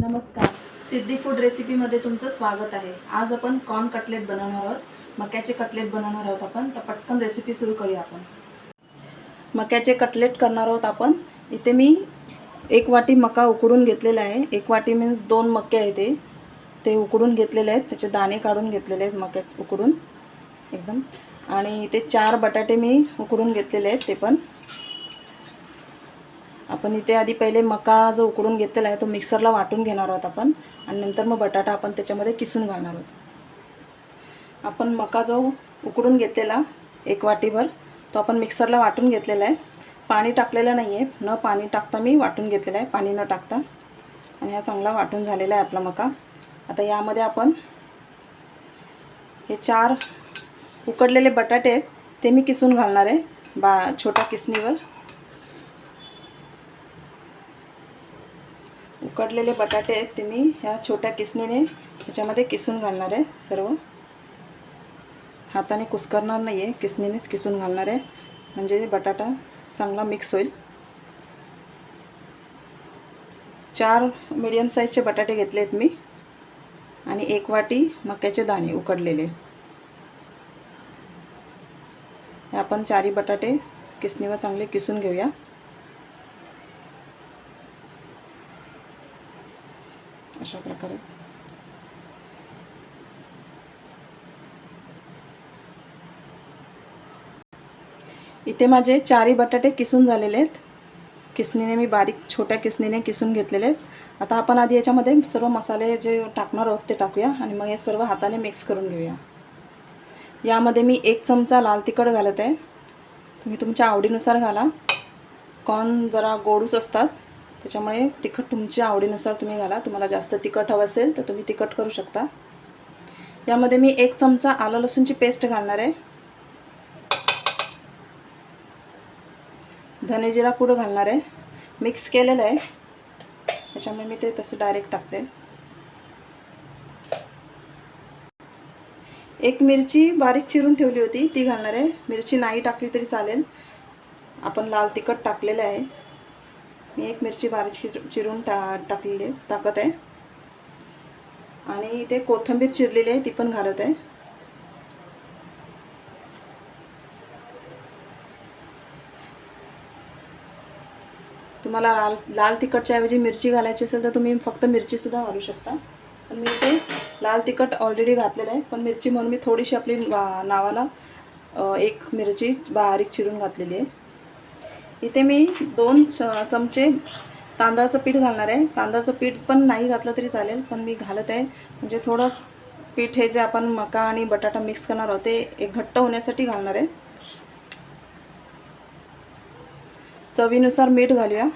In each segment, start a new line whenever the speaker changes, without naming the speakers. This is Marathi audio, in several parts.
नमस्कार. सिद्धी फूड रेसिपीमध्ये तुमचं स्वागत आहे. आज आपण कॉर्न कटलेट बनवणार आहोत. मक्याचे कटलेट बनवणार आहोत आपण. तर पटकन रेसिपी सुरू करूया आपण. मक्याचे कटलेट करणार आहोत आपण. इथे मी एक वाटी मका उकडून घेतलेला आहे. एक वाटी मीन्स दोन मके आहे ते. ते उकडून घेतलेले आहेत. त्याचे दाणे काढून घेतलेले आहेत मक्या उकडून. एकदम. आणि इथे चार बटाटे मी उकडून घेतलेले आहेत ते पण. आपण इथे आधी पहिले मका जो उकडून घेतलेला आहे तो मिक्सरला वाटून घेणार आहोत आपण. आणि नंतर मग बटाटा आपण त्याच्यामध्ये किसून घालणार आहोत. आपण मका जो उकडून घेतलेला एक वाटीभर तो आपण मिक्सरला वाटून घेतलेला आहे. पाणी टाकलेलं नाही आहे न पाणी टाकता मी वाटून घेतलेलं आहे. पाणी न टाकता. आणि हा चांगला वाटून झालेला आहे आपला मका. आता यामध्ये आपण हे चार उकडलेले बटाटे आहेत ते मी किसून घालणार आहे. बा छोट्या किसणीवर. उकडलेले बटाटे आहेत ते मी ह्या छोट्या किसणीने ह्याच्यामध्ये किसून घालणार आहे सर्व. हाताने कुस्करणार नाही आहे किसणीनेच किसून घालणार आहे. म्हणजे बटाटा चांगला मिक्स होईल. चार मीडियम साईजचे बटाटे घेतले आहेत मी. आणि एक वाटी मक्याचे दाणे उकडलेले. हे आपण चारी बटाटे किसणीवर चांगले किसून घेऊया. अशा प्रकारे. इथे माझे चारी बटाटे किसून झालेले आहेत. किसणीने मी बारीक छोट्या किसणीने किसून घेतलेले आहेत. आता आपण आधी याच्यामध्ये सर्व मसाले जे टाकणार आहोत ते टाकूया आणि मग हे सर्व हाताने मिक्स करून घेऊया. यामध्ये मी एक चमचा लाल तिखट घालत आहे. तुम्ही तुमच्या आवडीनुसार घाला. कॉर्न जरा गोडूस असतात. त्याच्यामुळे तिखट तुमच्या आवडीनुसार तुम्ही घाला. तुम्हाला जास्त तिखट हवं असेल तर तुम्ही तिखट करू शकता. यामध्ये मी एक चमचा आलं लसूणची पेस्ट घालणार आहे. धनेजिरा पूड घालणार आहे. मिक्स केलेलं आहे. त्याच्यामुळे मी ते तसं डायरेक्ट टाकते. एक मिरची बारीक चिरून ठेवली होती. ती घालणार आहे. मिरची नाही टाकली तरी चालेल. आपण लाल तिखट टाकलेलं आहे. मी एक मिरची बारीक चिरून टा टाकलेली आहे. टाकत आहे. आणि इथे कोथिंबीर चिरलेली आहे ती पण घालत आहे. तुम्हाला लाल लाल तिखटच्या ऐवजी मिरची घालायची असेल तर तुम्ही फक्त मिरचीसुद्धा घालू शकता. पण मी इथे लाल तिखट ऑलरेडी घातलेलं आहे. पण मिरची म्हणून मी थोडीशी आपली नावाला एक मिरची बारीक चिरून घातलेली आहे. इथे मी दोन चमचे तांदळाचं पीठ घालणार आहे. तांदळाचं पीठ पण नाही घातलं तरी चालेल पण मी घालत आहे. म्हणजे थोडं पीठ हे जे आपण मका आणि बटाटा मिक्स करणार आहोत ते एक घट्ट होण्यासाठी घालणार आहे. चवीनुसार मीठ घालूया.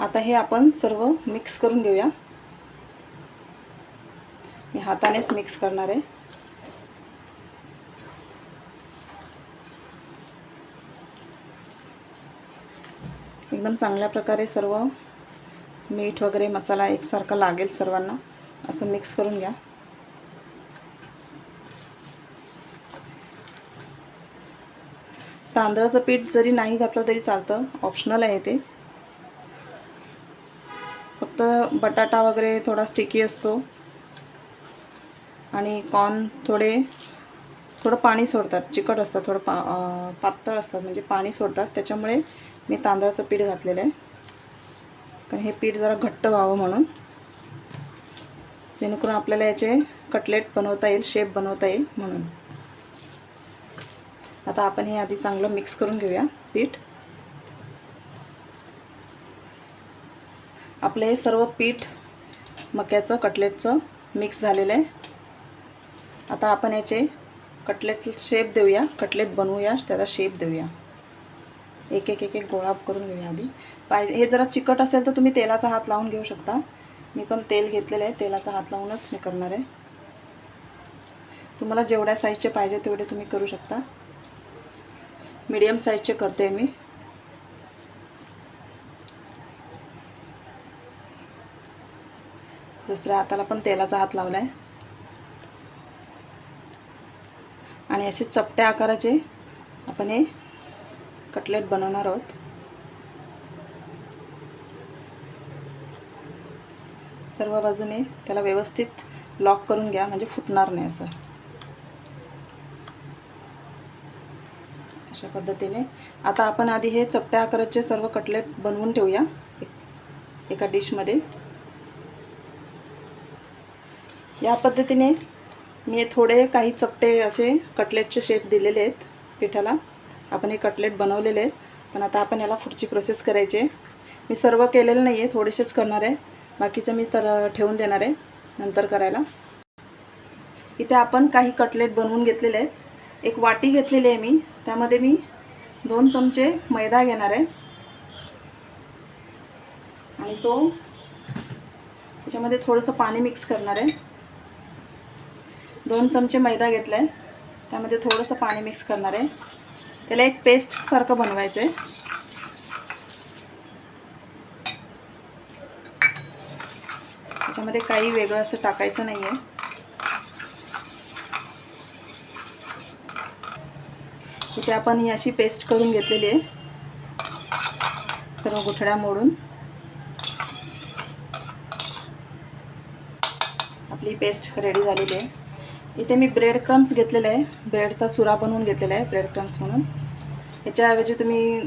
आता हे आपण सर्व मिक्स करून घेऊया. मी हातानेच मिक्स करणार आहे. एकदम चांगल्या प्रकारे सर्व मीठ वगैरे मसाला एकसारखा लागेल सर्वांना. असं मिक्स करून घ्या. तांदळाचं पीठ जरी नाही घातलं तरी चालतं. ऑप्शनल आहे ते. फक्त बटाटा वगैरे थोडा स्टिकी असतो. आणि कॉर्न थोडे थोडं पाणी सोडतात. चिकट असतात थोडं पा पातळ असतात म्हणजे पाणी सोडतात. त्याच्यामुळे मी तांदळाचं पीठ घातलेलं आहे. कारण हे पीठ जरा घट्ट व्हावं म्हणून. जेणेकरून आपल्याला याचे कटलेट बनवता येईल शेप बनवता येईल म्हणून. आता आपण हे आधी चांगलं मिक्स करून घेऊया पीठ. आपलं हे सर्व पीठ मक्याचं कटलेटचं मिक्स झालेलं आहे. आता आपण याचे कटलेट शेप देऊया. कटलेट बनवूया. त्याला शेप देऊया. एक एक एक एक गोळा करून घेऊया आधी. पाहिजे हे जरा चिकट असेल तर तुम्ही तेलाचा हात लावून घेऊ शकता. मी पण तेल घेतलेलं आहे. तेलाचा हात लावूनच मी करणार आहे. तुम्हाला जेवढ्या साईजचे पाहिजे तेवढे तुम्ही करू शकता. मीडियम साईजचे करते मी. दुसऱ्या हाताला पण तेलाचा हात लावला आहे आणि असे चपट्या आकाराचे आपण हे कटलेट बनवणार आहोत. सर्व बाजूने त्याला व्यवस्थित लॉक करून घ्या म्हणजे फुटणार नाही असं. अशा पद्धतीने. आता आपण आधी हे चपट्या आकाराचे सर्व कटलेट बनवून ठेवूया एका डिशमध्ये. या पद्धतीने मी थोडे काही चपटे असे कटलेटचे शेप दिलेले आहेत पिठाला. आपण हे कटलेट बनवलेले आहेत. पण आता आपण याला पुढची प्रोसेस करायची आहे. मी सर्व केलेलं नाही आहे थोडेसेच करणार आहे. बाकीचं मी तर ठेवून देणार आहे नंतर करायला. इथे आपण काही कटलेट बनवून घेतलेले आहेत. एक वाटी घेतलेली आहे मी. त्यामध्ये मी दोन चमचे मैदा घेणार आहे. आणि तो त्याच्यामध्ये थोडंसं पाणी मिक्स करणार आहे. दोन चमचे मैदा घेतला आहे त्यामध्ये थोडंसं पाणी मिक्स करणार आहे. त्याला एक पेस्टसारखं बनवायचं आहे त्याच्यामध्ये काही वेगळं असं टाकायचं नाही आहे इथे आपण ही अशी पेस्ट करून घेतलेली आहे. सर्व गुठळ्या मोडून. आपली पेस्ट रेडी झालेली आहे. इथे मी ब्रेड क्रम्स घेतलेले आहे. ब्रेडचा चुरा बनवून घेतलेला आहे ब्रेड क्रम्स म्हणून. याच्याऐवजी तुम्ही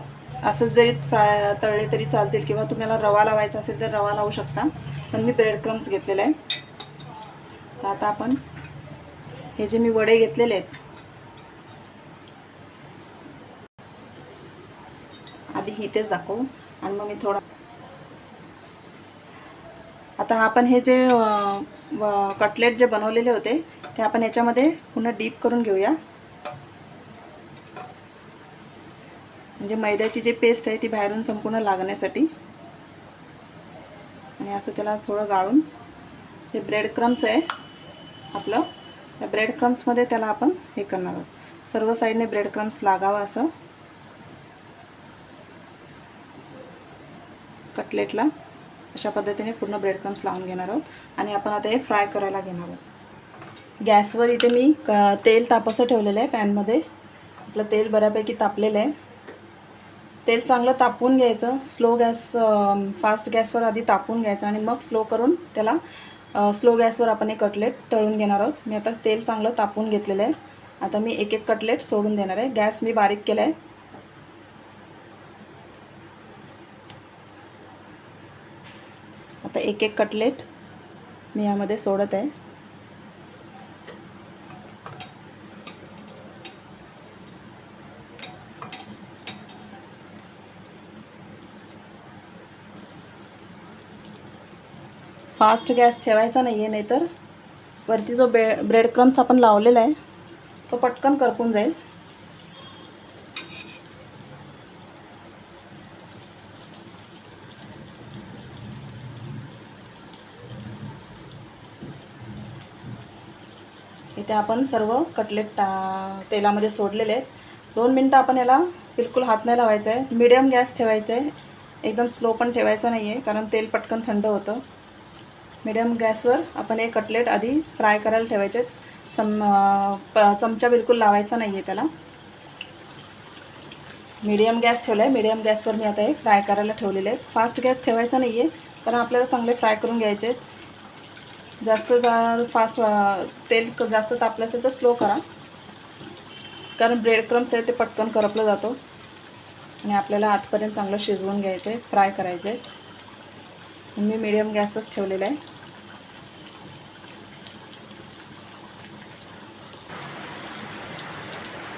असंच जरी फ्राय तळले तरी चालतील किंवा तुम्हाला रवा लावायचा असेल तर रवा लावू शकता. पण मी ब्रेड क्रम्स घेतलेले आहे. तर आता आपण हे जे मी वडे घेतलेले आहेत. आधी इथेच दाखवू आणि मग मी थोडा आता आपण हे जे कटलेट जे बनवलेले होते ते आपण याच्यामध्ये पुन्हा डीप करून घेऊया. म्हणजे मैद्याची जी पेस्ट आहे ती बाहेरून संपूर्ण लागण्यासाठी. आणि असं त्याला थोडं गाळून हे ब्रेड क्रम्स आहे आपलं. त्या ब्रेड क्रम्समध्ये त्याला आपण हे करणार आहोत. सर्व साईडने ब्रेड क्रम्स लागावं असं. कटलेटला अशा पद्धतीने पूर्ण ब्रेड क्रम्स लावून घेणार आहोत. आणि आपण आता हे फ्राय करायला घेणार आहोत. गॅसवर इथे मी क तेल तापसं ठेवलेलं आहे पॅनमध्ये. आपलं तेल बऱ्यापैकी तापलेलं आहे. तेल चांगलं तापवून घ्यायचं. स्लो गॅस फास्ट गॅसवर आधी तापवून घ्यायचं आणि मग स्लो करून त्याला स्लो गॅसवर आपण हे कटलेट तळून घेणार आहोत. मी आता तेल चांगलं तापवून घेतलेलं आहे. आता मी एक एक कटलेट सोडून देणार आहे. गॅस मी बारीक केला आहे आता एक एक कटलेट मी यामध्ये सोडत आहे. फास्ट गॅस ठेवायचा नाही आहे नाहीतर वरती जो बे ब्रेड क्रम्स आपण लावलेला आहे तो पटकन करपून जाईल. इथे आपण सर्व कटलेट टा तेलामध्ये सोडलेले आहेत. दोन मिनटं आपण याला बिलकुल हात नाही लावायचा आहे मिडियम गॅस ठेवायचा आहे एकदम स्लो पण ठेवायचा नाही आहे कारण तेल पटकन थंड होतं. मिडियम गॅसवर आपण हे कटलेट आधी फ्राय करायला ठेवायचे आहेत. चम प चमचा बिलकुल लावायचा नाही आहे त्याला. मीडियम गॅस ठेवला आहे मीडियम गॅसवर मी आता हे फ्राय करायला ठेवलेले आहेत. फास्ट गॅस ठेवायचा नाही आहे कारण आपल्याला चांगले फ्राय करून घ्यायचे आहेत. जास्त जर फास्ट तेल जास्त तापलं असेल तर स्लो करा. कारण ब्रेड क्रम्स आहे ते पटकन करपलं जातो. आणि आपल्याला आतपर्यंत चांगलं शिजवून घ्यायचं आहे फ्राय करायचं आहे मी मीडियम गॅसच ठेवलेला आहे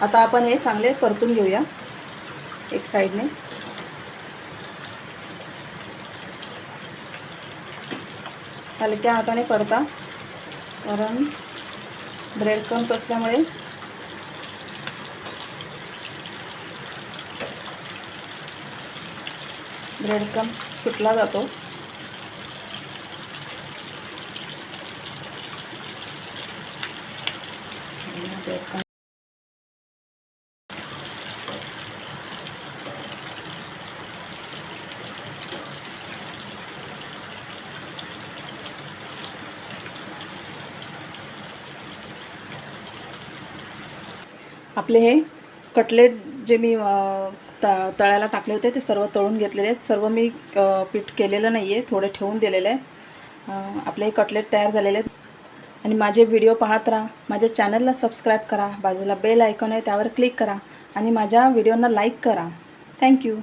आता आपण हे चांगले परतून घेऊया. एक साईडने हलक्या हाताने परता. कारण ब्रेड क्रम्स असल्यामुळे ब्रेड क्रम्स सुटला जातो. ब्रेड आपले हे कटलेट जे मी त तळ्याला टाकले होते ते सर्व तळून घेतलेले आहेत. सर्व मी पीठ केलेलं नाही आहे थोडे ठेवून दिलेलं आहे. आपले हे कटलेट तयार झालेले आहेत. आणि माझे व्हिडिओ पाहत राहा. माझ्या चॅनलला सबस्क्राईब करा. बाजूला बेल आयकॉन आहे त्यावर क्लिक करा. आणि माझ्या व्हिडिओना लाईक करा. थँक्यू